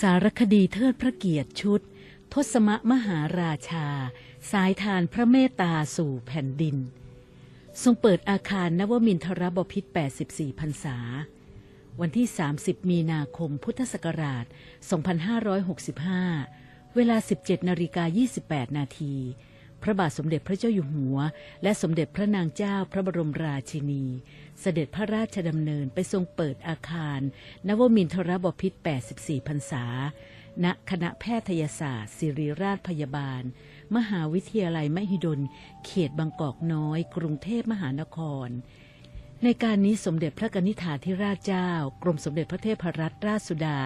สารคดีเทิดพระเกียรติชุด ทศมมหาราชา สายทานพระเมตตาสู่แผ่นดิน ทรงเปิดอาคารนวมินทรบพิษ 84พรรษา วันที่ 30 มีนาคมพุทธศักราช 2565 เวลา 17นาฬิกา28 นาที พระบาทสมเด็จพระเจ้าอยู่หัว และสมเด็จพระนางเจ้าพระบรมราชินี เสด็จพระราชดำเนินไปทรงเปิดอาคาร นวมินทรบพิษ 84 พรรษา ณ คณะแพทยศาสตร์ ศิริราชพยาบาล มหาวิทยาลัยมหิดล เขตบางกอกน้อย กรุงเทพมหานครในการนี้สมเด็จพระกนิษฐาธิราชเจ้า กรมสมเด็จพระเทพรัตนราชสุดา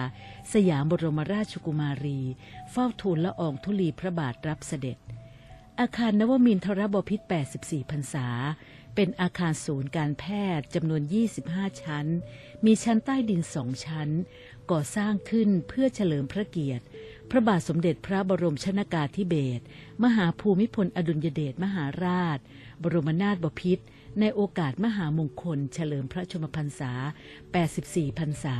สยามบรมราชกุมารี เฝ้าทูลละอองธุลีพระบาทรับเสด็จ อาคารนวมินทรบพิษ 84พรรษา เป็นอาคารศูนย์การแพทย์จำนวน 25 ชั้น มีชั้นใต้ดินสองชั้น ก่อสร้างขึ้นเพื่อเฉลิมพระเกียรติ พระบาทสมเด็จพระบรมชนากาธิเบศรมหาภูมิพลอดุลยเดชมหาราช บรมนาถบพิตรในโอกาสมหามงคลเฉลิมพระชนมพรรษา 84 พรรษา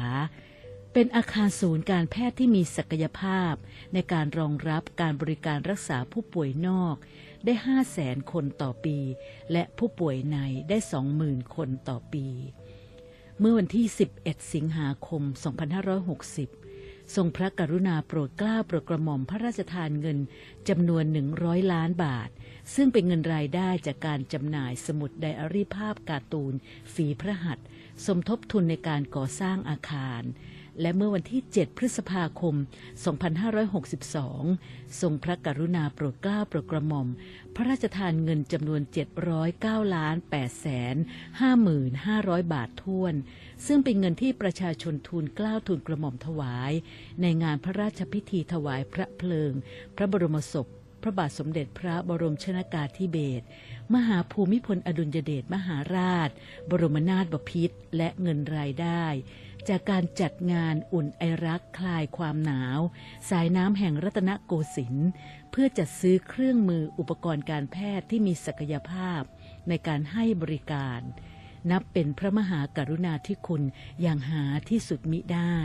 เป็นอาคารศูนย์การแพทย์ที่มีศักยภาพ ในการรองรับการบริการรักษาผู้ป่วยนอกได้5 0 0แสนคนต่อปี และผู้ป่วยในได้ 20,000 คนต่อปี เมื่อวันที่ 11 สิงหาคม 2560 ทรงพระกรุณาโปรดเกล้าโปรดกระหม่อมพระราชทานเงินจำนวน 100 ล้านบาท ซึ่งเป็นเงินรายได้จากการจำหน่ายสมุดไดอารี่ภาพการ์ตูนฝีพระหัตถ์สมทบทุนในการก่อสร้างอาคาร และเมื่อวันที่ 7 พฤษภาคม 2562 ทรงพระกรุณาโปรดเกล้าโปรดกระหม่อม พระราชทานเงินจำนวน 709ล้าน8แสน55,000 บาทท้วน ซึ่งเป็นเงินที่ประชาชนทูลเกล้าทูลกระหม่อมถวาย ในงานพระราชพิธีถวายพระเพลิง พระบรมศพพระบาทสมเด็จพระบรมชนากาธิเบศร มหาภูมิพลอดุลยเดชมหาราช บรมนาถบพิตรและเงินรายได้ จากการจัดงานอุ่นไอรักคลายความหนาว สายน้ำแห่งรัตนโกสินทร์เพื่อจัดซื้อเครื่องมืออุปกรณ์การแพทย์ที่มีศักยภาพในการให้บริการ นับเป็นพระมหากรุณาธิคุณอย่างหาที่สุดมิได้